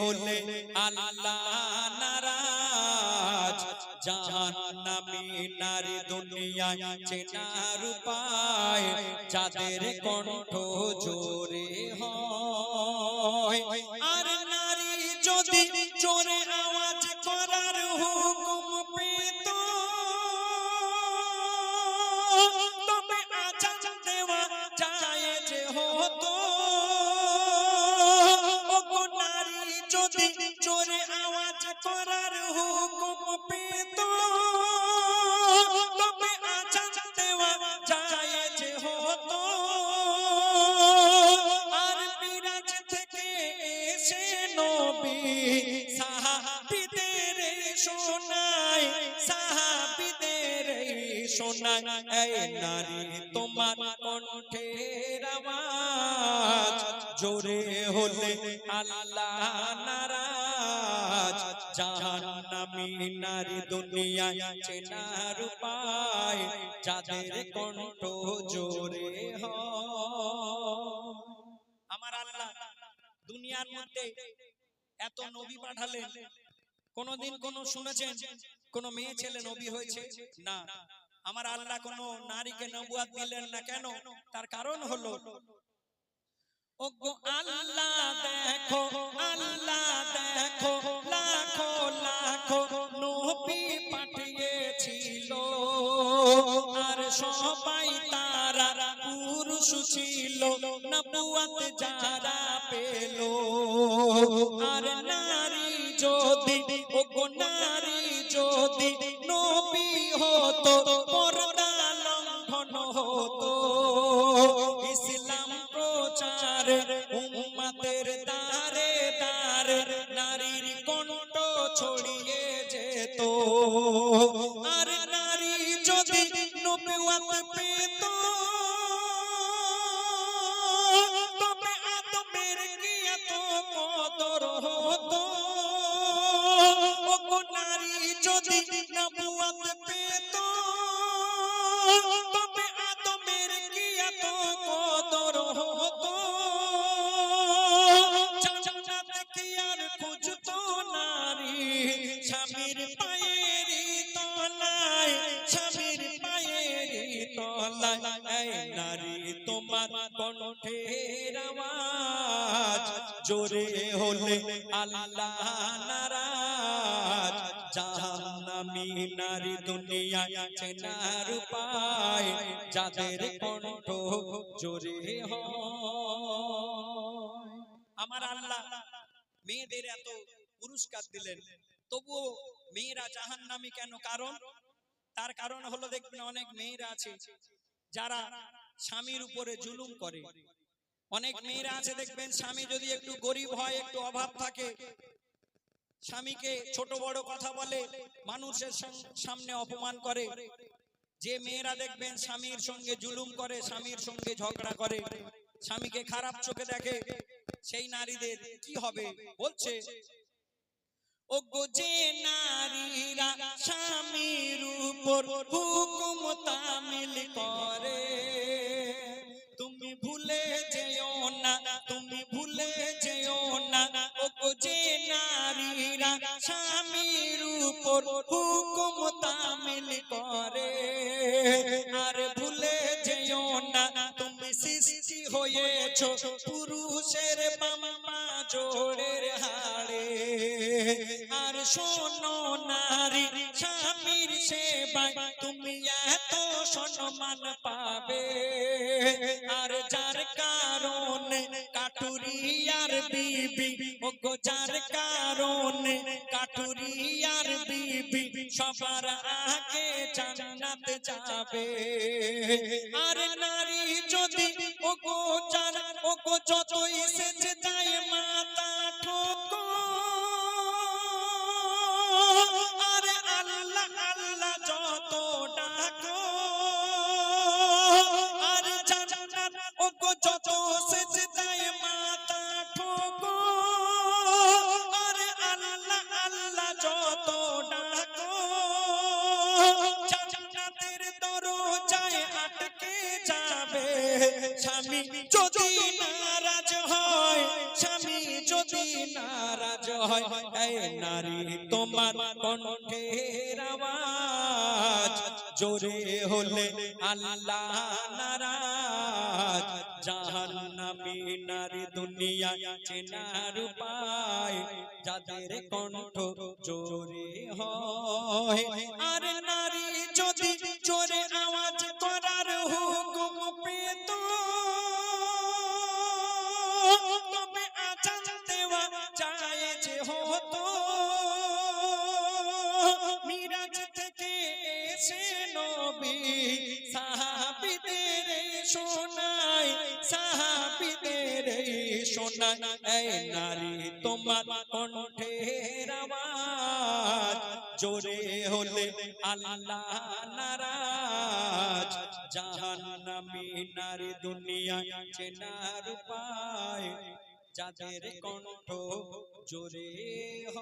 হলে আল্লাহ নারাজ। জাহান্নামী নারী দুনিয়ায় চেনার উপায় যাদের কণ্ঠ জোরে। নবী সাহাবীদের শোনায় সাহাবীদের শোনায় এই নারী তোমার কণ্ঠের আওয়াজ, জোরে হলে আল্লাহ নারাজ। জাহান্নামী নারী দুনিয়ায় চেনার উপায়, যাদের কণ্ঠ জোরে হয়। আমার আল্লাহ দুনিয়ার মধ্যে এত নবী পাঠালেন। কোনদিন কোন শুনেছেন? কোন মেয়ে ছেলে নবী হয়েছে? না। আমার আল্লাহ কোন নারীকে নবুয়াত দিলেন না কেন? তার কারণ হলো আল্লাহ দেখো আল্লাহ দেখো লাখো লাখো নবী পাঠিয়েছিল। আর সবাই তারা পুরুষ ছিল নবুয়াত যারা পেল। আর নারী যদি ওগো নারী যদি নবী হতো, পর্দা লঙ্ঘন হতো। ইসলাম প্রচার উম্মতের দারে দারে নারীর কণ্ঠ ছড়িয়ে যেত। আর নারী যদি নবুয়াত পেত বড় তোমার কণ্ঠের আওয়াজ। জোরে হলে আল্লাহ নারাজ। জাহান্নামী নারী দুনিয়ায় চেনার উপায়। যাদের কণ্ঠ জোরে আমার আল্লাহ মেয়েদের এত পুরস্কার দিলেন। তবুও মেয়েরা জাহান্নামী কেন? কারণ? তার কারণ হলো দেখবেন অনেক মেয়েরা আছে যারা স্বামীর উপরে জুলুম করে। অনেক মেয়েরা আছে দেখবেন স্বামী যদি একটু গরিব হয় একটু অভাব থাকে স্বামীকে ছোট বড় কথা বলে মানুষের সামনে অপমান করে। যে মেয়েরা দেখবেন স্বামীর সঙ্গে জুলুম করে স্বামীর সঙ্গে ঝগড়া করে। স্বামীকে খারাপ চোখে দেখে সেই নারীদের কি হবে? বলছে ওগো যে নারীরা স্বামীর উপর হুকুম তামিল করে, তুমি ভুলে যেও না, তুমি ভুলে যেও না, ওগো যে নারীরা স্বামীর উপর হুকুম তামিল করে, আর ভুলে যেও না, তুমি সৃষ্টি হয়েছ পুরুষের বাম্মা হাড়ে আর শোনো নারী, স্বামীর সেবায় তুমি এত সম্মান পাবে। আর যার কাটুরিয়ার বিবি ওগো যার কাটুরিয়ার বিবি সবার আগে জান্নাত যাবে। আর নারী যদি ওগো যার ওগো যায় মাতা ঠোকো। নারাজ হয়, স্বামী যদি নারাজ হয় নারী তোমার কণ্ঠের আওয়াজ, জোরে হলে আল্লাহ নারাজ। জাহান্নামী নারী দুনিয়া চেনার উপায়, যাদের কণ্ঠ জোরে হয় যে হতো, মিরাজ থেকে এসে নবী, সাহাবিদের শোনায় সাহাবিদের শোনায়, এই নারী তোমার কণ্ঠের আওয়াজ, জোরে হলে আল্লাহ নারাজ। জাহান্নামী নারী দুনিয়া চেনার উপায় যাদের কণ্ঠ জোরে হ